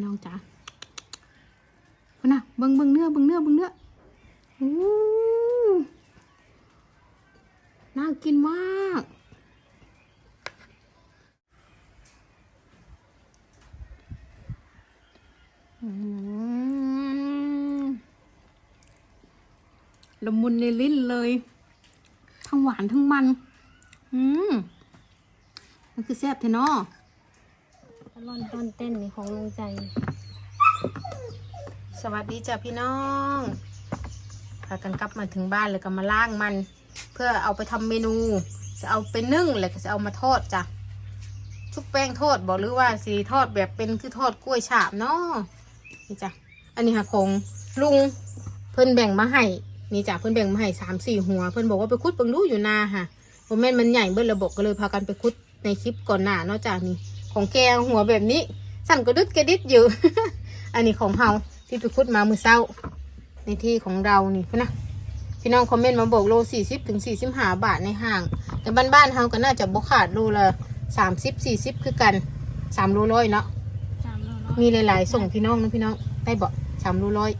พี่น้องจ๋าพุ่นน่ะเบิ่งเบิ่งเนื้อเบิ่งเนื้อเบิ่งเนื้อโอ้น่ากินมากอืมละมุนในลิ้นเลย ทั้งหวานทั้งมัน อืมมันคือแซ่บเทนอ ร่อนต้นเต้นนี่ของลุงใจ สวัสดีจ้ะพี่น้องพากันกลับมาถึงบ้านเลยก็มาล่างมัน เพื่อเอาไปทำเมนู จะเอาไปนึ่งแล้วก็จะเอามาทอดจ้ะชุบแป้งทอดบอกหรือว่าสีทอดแบบเป็นคือทอดกล้วยฉาบเนาะนี่จ้ะอันนี้ค่ะของลุงเพิ่นแบ่งมาให้นี่จ้ะเพิ่นแบ่งมาให้สามสี่หัว เพิ่นบอกว่าไปคุดเบังดูอยู่นาค่ะผมแม่นมันใหญ่เบิ้ลระบบก็เลยพากันไปคุดในคลิปก่อนหน้าเนาะจ้ะนี่ ของแกหัวแบบนี้สั่นกระดึดกระดิดอยู่ อันนี้ของเฮาที่ไปคุดมามือเศร้า ในที่ของเรานี่พี่นะพี่น้องคอมเมนต์มาบอกโลสี่สิบถึงสี่สิบห้าบาทในห้าง แต่บ้านบ้านๆเฮาก็น่าจะบกขาดโลละสามสิบสี่สิบคือกันสามโลร้อยเนาะสามโลร้อยมีหลายๆ ส่งพี่น้องนะพี่น้องได้บอกสามโลร้อย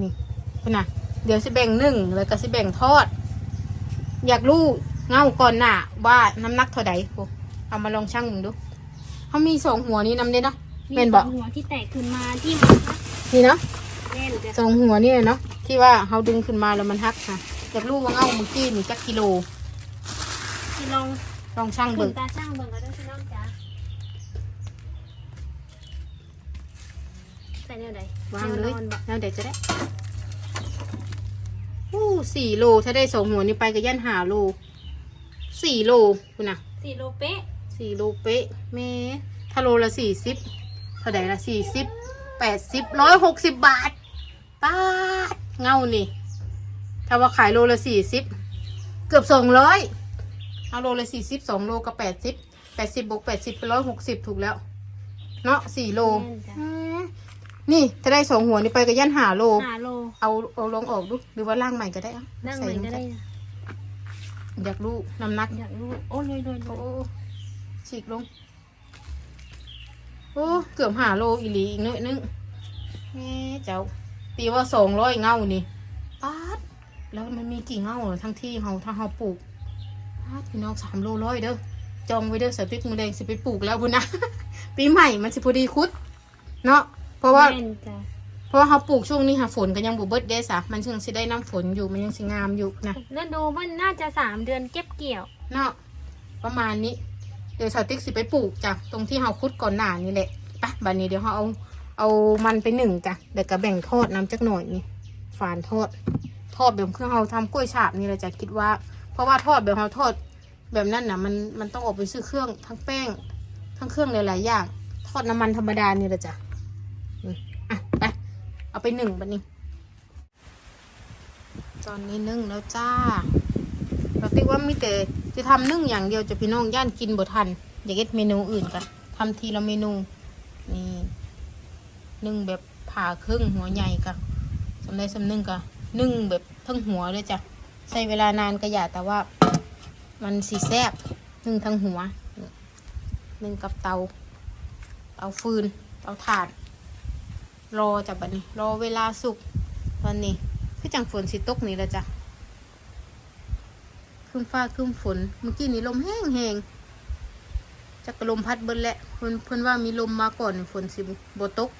นี่พี่นะเดี๋ยวสิแบ่งหนึ่งแล้วก็สิแบ่งทอด อยากรู้เงาก่อนหน่ะว่าน้ำหนักเท่าใดโอ้เอามาลองชั่งมึงดู เขามีสองหัวนี้นำเด้เนาะมีเป็นสบ่องหัวที่แตกขึ้นมาที่หัวนี่เนาะแน่นจะสองหัวนี่เนาะที่ว่าเขาดึงขึ้นมาแล้วมันหักค่ะอยากรู้ว่าเงาเมื่อกี้นี่จักกิโลที่ลองลองชั่งขึ้เบิ่นงตาช่างเบิ่งก็ได้พี่น้องจ๋าใส่แนวใดวางเลยแนวนอนบ่แล้วเดี๋ยวจะได้อู้สี่โลถ้าได้สองหัวนี่ไปก็ยันหาโลสี่โลคุณน่ะสี่โลเป๊ะ สี่โลเป๊ะแม่ถ้าโลละสี่สิบเท่าไหร่ละสี่สิบแปดสิบร้อยหกสิบบาทป้าดเงานี่ ถ้าว่าขายโลละสี่สิบเกือบสองร้อยเอาโลละสี่สิบสองโลก็แปดสิบแปดสิบบวกแปดสิบเป็นร้อยหกสิบถูกแล้ว เนาะสี่โลแน่นจ้ะอืมนี่ถ้าได้สองหัวนี่ไปก็ยันหาโลห้าโลเอาเอาลงออกดูหรือว่าล่างใหม่ก็ได้อะนั่งเหมือนก็ได้ใส่นะอยากรู้น้ำหนักอยากรู้โอ้ยเลยเลยเลโอ้ย ฉีกลง โอ้เกือบหาโลอีหลีอีกนิดนึงแม่เจ้า ตีว่าสองร้อยเงานี่ปาดแล้วมันมีกี่เงาเหรอทั้งที่เฮาถ้าเฮาปลูกปาดพี่น้องสามโลร้อยเด้อจองไว้เด้อสติ๊กมือแดงสิไปปลูกแล้วบุญนะปีใหม่มันสิพอดีคุด เนาะเพราะว่าแน่นจ้ะเพราะว่าเขาปลูกช่วงนี้ค่ะฝนก็ยังบุเบิดเดสะมันยังสิได้น้ำฝนอยู่มันยังสิงามอยู่นะแล้วดูมันน่าจะสามเดือนเก็บเกี่ยว เนาะประมาณนี้ เดี๋ยวสาวติ๊กสิไปปลูกจ้ะตรงที่เราคุดก่อนหน้านี่แหละไปบัดนี้เดี๋ยวเราเอาเอามันไปหนึ่งจ้ะเดี๋ยวก็แบ่งทอดน้ำจักหน่อยนี่ฝานทอด ทอดแบบเครื่องเราทำกล้วยฉาบนี่แหละจ้ะคิดว่า เพราะว่าทอดแบบเราทอด แบบนั้นน่ะมันมันต้องออกไปซื้อเครื่องทั้งแป้ง ทั้งเครื่องหลายๆอย่างทอดน้ำมันธรรมดานี่แหละจ้ะอะไปเอาไปหนึ่งบัดนี้ ตอนนี้นึ่งแล้วจ้า ติว่ามีแต่จะทำนึ่งอย่างเดียวจะพี่น้องย่านกินบ่ทันอยากเก็ดเมนูอื่นกันทำทีละเมนูนี่นึ่งแบบผ่าครึ่งหัวใหญ่กันสำได้สำนึ่งกันนึ่งแบบทั้งหัวเลยจ้ะใช้เวลานานก็อย่าแต่ว่ามันสีแซบนึ่งทั้งหัวนึ่งกับเตาเตาฟืนเตาถ่าน รอจับบัดนี้ รอเวลาสุกตอนนี้คือจังฝนสิตกนี่แหละจ้ะ ครึ้มฟ้าครึ้มฝน เมื่อกี้นี่ลมแห้งแหงจักรลมพัดเบิ้ลแหละเพิ่นเพิ่นว่ามีลมมาก่อนฝนสิบ่ตก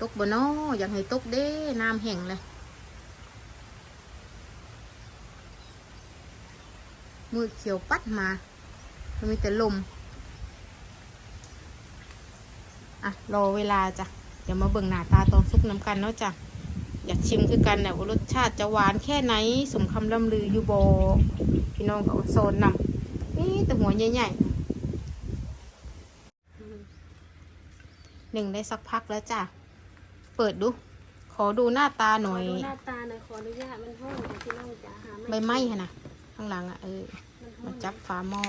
ตกบ่นออยากให้ตกเด้น้ำแห้งเลยมืดเขียวปัดมามันมีแต่ลม อะ รอเวลาจ้ะ เดี๋ยวมาเบิ่งหน้าตาตอนซุกน้ำกันเนาะจ้ะ อยากชิมคือกันนะว่ารสชาติจะหวานแค่ไหน สมคำล่ำลืออยู่บอพี่น้องเขาโซนนำนี่แต่หัวใหญ่ๆหนึ่งได้สักพักแล้วจ้ะ เปิดดู ขอดูหน้าตาหขน่ออยดูหน้าตาหน่อยขออนุญาตมันห้องเดี๋ยวพี่น้องจ๋าหาใบไม้ค่ะนะข้างหลังอะเออมันห้อมางจับฝาหม้อ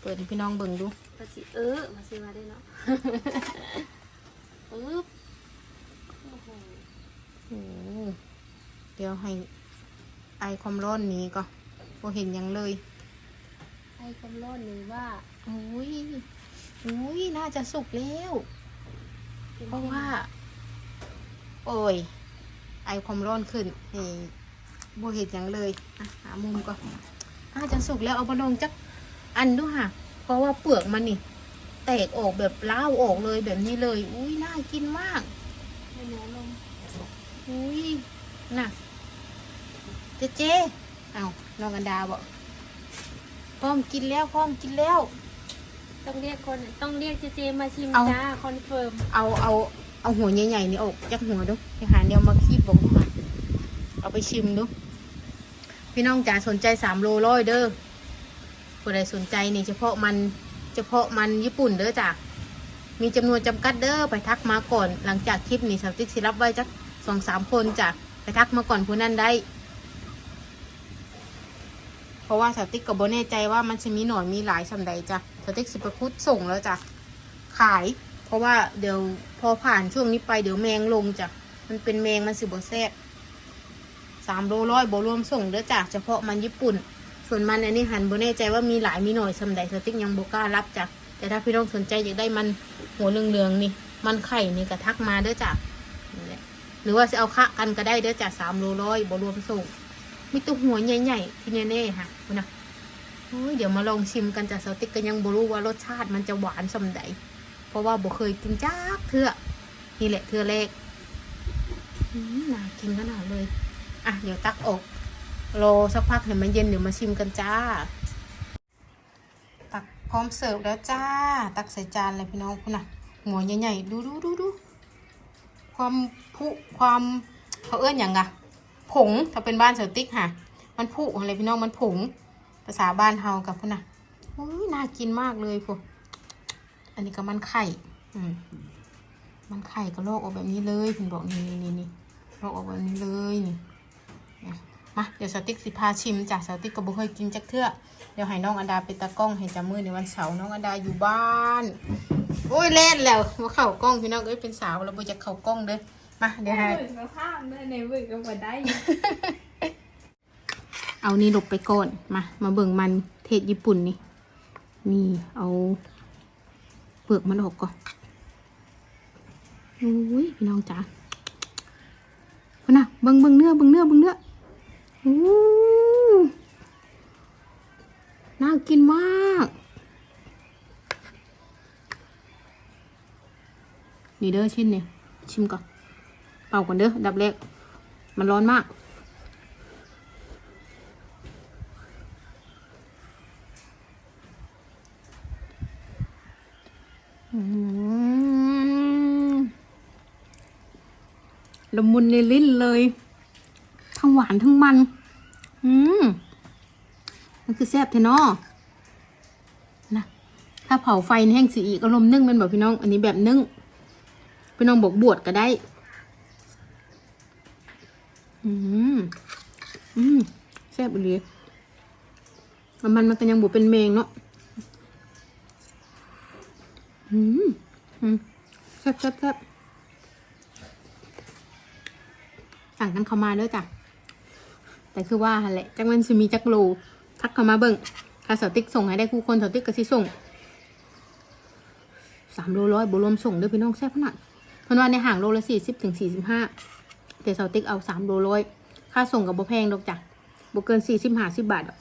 เปิดให้พี่น้องเบิ่งดูภาษีเออมาซื้อมาได้เนาะปึ๊บโอ้โห โอ้โหเดี๋ยวให้ไอความร้อนหนี้ก็พอเห็นหยังเลยให้คำร้อนหรือว่าโอ้ยอุ้ยน่าจะสุกแล้วเพราะว่าโอ้ยไอความร้อนขึ้นนี่โบเห็ดหยังเลยอะหามุมก่อนน่าจะสุกแล้วเอามาลงจักอันดูค่ะ เพราะว่าเปลือกมันนี่ แตกออกแบบล้าวออกเลยแบบนี้เลย อุ้ยน่ากินมากให้หนูลง อุ้ยน่ะ เจเจเอาน้องอันดาบอกพร้อมกินแล้วพร้อมกินแล้ว ต้องเรียกคนต้องเรียกเจเจมาชิมเอา จ้าคอนเฟิร์มเอาเอาเอาหัวใหญ่ๆนี่ออกจากหัวดูไปหาแนวมาคีบบอกมาเอาไปชิมดู พี่น้องจ๋าสนใจสามโลร้อยเด้อผู้ใดสนใจนี่เฉพาะมันเฉพาะมันญี่ปุ่นเด้อจ้ะมีจำนวนจำกัดเด้อไปทักมาก่อน หลังจากคลิปนี้สาวติ๊กสิรับไว้จัก สองสามคนจะไปทักมาก่อนผู้นั้นได้ เพราะว่าสติ๊กก็บ่แน่ใจว่ามันจะมีหน่อยมีหลายสำใดจ้ะสติ๊กสิไประคุดส่งแล้วจ้ะขาย เพราะว่าเดี๋ยวพอผ่านช่วงนี้ไปเดี๋ยวแมงลงจ้ะมันเป็นแมงมันสิบแซ่บสามโลร้อยบรวมส่งเด้อจ้ะเฉพาะมันญี่ปุ่น ส่วนมันอันนี้หันโบแน่ใจว่ามีหลายมีหน่อยสำใดสติ๊กยังโบกล้ารับจ้ะแต่ถ้าพี่น้องสนใจอยากได้มันหัวเหลืองๆนี่ มันไข่นี่ก็ทักมาเด้อจ้ะ หรือว่าจะเอาคะกันก็ได้เด้อจ้ะสามโลร้อยบรวมส่งมีตัวหัวใหญ่ๆที่แน่ๆค่ะคุณนะโอ้ยเดี๋ยวมาลองชิมกันจ้ะสติ๊กก็ยังบรู้ว่ารสชาติมันจะหวานสำใด เพราะว่าบ่เคยกินจ้าเทื่อนี่แหละเทื่อแรกน่ากินขนาดเลย อะเดี๋ยวตักออกรอสักพักให้มันเย็นเดี๋ยวมาชิมกันจ้า ตักพร้อมเสิร์ฟแล้วจ้า ตักใส่จานเลยพี่น้องคุณน่ะหัวใหญ่ๆดูดูดูดู ความผุความเขาเอื้อนอย่างกะผงถ้าเป็นบ้านเสติ๊กค่ะ มันผุอะไรพี่น้องมันผง ภาษาบ้านเฮากับพุ่นน่ะโอ้ยน่ากินมากเลยพวกอันนี้ก็มันไข่อืมมันไข่ก็โลกออกแบบนี้เลยคุณบอกนี่นี่นี่นี่ลกออกแบบนี้เลยนี่มาเดี๋ยวสติ๊กสิพาชิมจ้ะสติ๊กก็บ่เคยกินจักเทื่อเดี๋ยวให้น้องอันดาไปตากล้องให้จำมือในวันเสาร์น้องอันดาอยู่บ้าน โอ้ยเล่นแล้วมาเข้ากล้องพี่น้องเอ้ยเป็นสาวเราบ่จะเข้ากล้องเด้อมาเดี๋ยวให้บึกก็ข้ามได้ในบึกก็บ่ได้เอานี่หลบไปก่อนมามาเบิ่งมันเทศญี่ปุ่นนี่นี่เอาเปลือกมันออกก่อนโอ้ยพี่น้องจ๋าพุ่นน่ะเบิ่งเบิ่งเนื้อเบิ่งเนื้อเบิ่งเนื้อโอ้น่ากินมาก นี่เด้อชิ้นนี่ชิมก่อนเป่าก่อนเด้อดับแรกมันร้อนมากอละมุนในลิ้นเลย ทั้งหวานทั้งมัน อืมมันคือแซ่บเทนอนะถ้าเผาไฟแห้งสีอีกอารมณ์นึ่งเป็นแบบพี่น้อง อันนี้แบบนึ่ง พี่น้องบอกบวชก็ได้ อืมอืมแซ่บอีหลีแล้วมันมันก็ยังบวเป็นเมงเนาะ อืมอืมแซ่บแซ่บแซ่บสั่งกันเข้ามาด้อจ้ะ แต่คือว่าแหละจักมันสิมีจักโลทักเข้ามาเบิ่งถ้าสติ๊กส่งให้ได้คู่คนสติ๊กก็สิส่งสามโลร้อยบรวมส่งด้อพี่น้องแซ่บขนาด เพิ่นว่าในห่างโลละสี่สิบถึงสี่สิบห้าแต่เสาติ๊กเอาสามโลร้อยค่าส่งกับบ่แพงดอกจ้ะบ่เกินสี่สิบห้าสิบบาทดอก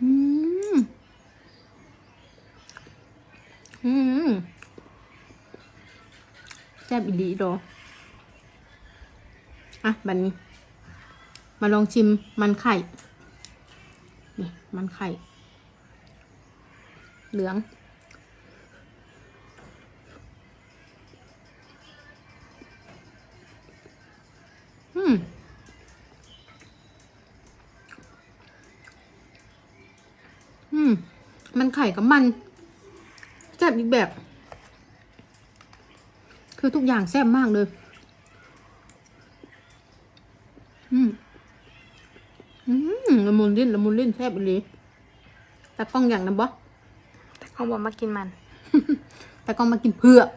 อืมอืมแซ่บอีหลีดออะบันนี้ มาลองชิมมันไข่ นี่ มันไข่ เหลือง อืม มันไข่กับมันแซ่บอีกแบบ คือทุกอย่างแซ่บมากเลย อืม อืมละมุนลิ้นละมุนลิ้นแซ่บอีหลีแต่กล้องอย่างนะบอเขาบอกมากินมัน แต่กล้องมากินเพื่อก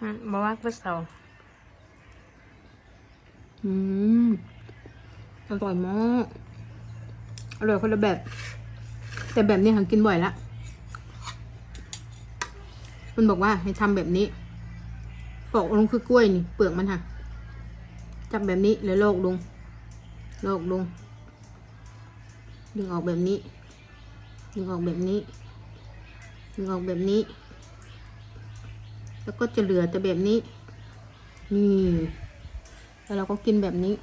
อืมบอกว่าผู้สาวอืมอร่อยมากอร่อยคนละแบบ แต่แบบนี้หังกินบ่อยละมันบอกว่าให้ทำแบบนี้ปอกลงคือกล้วยนี่เปลือกมันค่ะจับแบบนี้แล้วโลกลงโลกลง ดึงออกแบบนี้ ดึงออกแบบนี้ ดึงออกแบบนี้ แล้วก็จะเหลือแต่แบบนี้ นี่ แล้วเราก็กินแบบนี้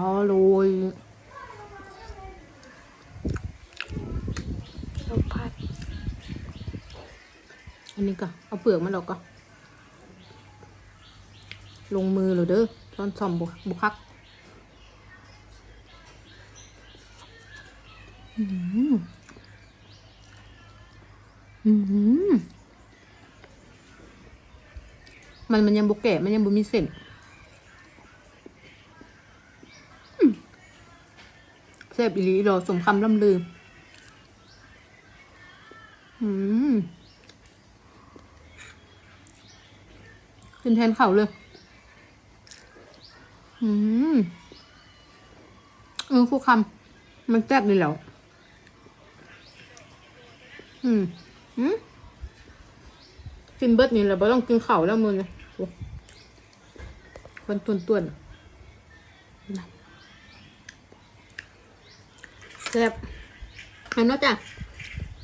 อ๋อโรยลมพัดอันนี้ก็เอาเปลือกมันออกก็ลงมือเลยเด้อช้อนซ่อมบุบุคักอืมอืมมันมันยังบุกแก่มันยังบุมีเส้น ซ่บอีหลีรอสมคำล่ำลือ อืมกินแทนเข่าเลย อืมเออคู่คำมันแซ่บเลยแล้ว อืม อืมกินเบิดนี่แหละบ่ต้องกินเข้าแล้วมือเลยโอ้คนตุนตุนๆนะ แซ่บเห็นแล้วจ้ะ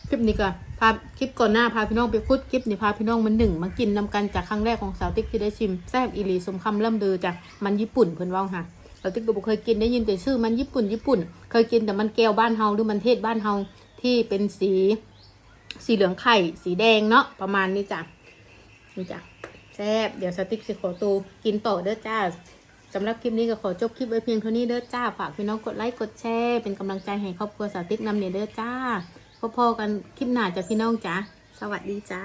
คลิปนี้ก็พาคลิปก่อนหน้าพาพี่น้องไปคุดคลิปนี้พาพี่น้องมันหนึ่งมากินนำกันจากครั้งแรกของสาวติ๊กที่ได้ชิมแซ่บอีหลีสมคำเริ่มเดือจากมันญี่ปุ่นเพิ่นว่าค่ะสาวติ๊กก็บอกเคยกินได้ยินแต่ชื่อมันญี่ปุ่นญี่ปุ่น เคยกินแต่มันแก้วบ้านเฮาหรือมันเทศบ้านเฮาที่เป็นสี สีเหลืองไข่สีแดงเนาะประมาณนี้จ้ะนี่จ้ะแซ่บเดี๋ยวสาวติ๊กสิขอตัวกินต่อเด้อจ้า สำหรับคลิปนี้ก็ขอจบคลิปไว้เพียงเท่านี้เด้อจ้า ฝากพี่น้องกดไลค์กดแชร์ เป็นกำลังใจให้ครอบครัวสาวติ๊กนำเนี่ยเด้อจ้าพอๆกันคลิปหน้าจากพี่น้องจ้าสวัสดีจ้า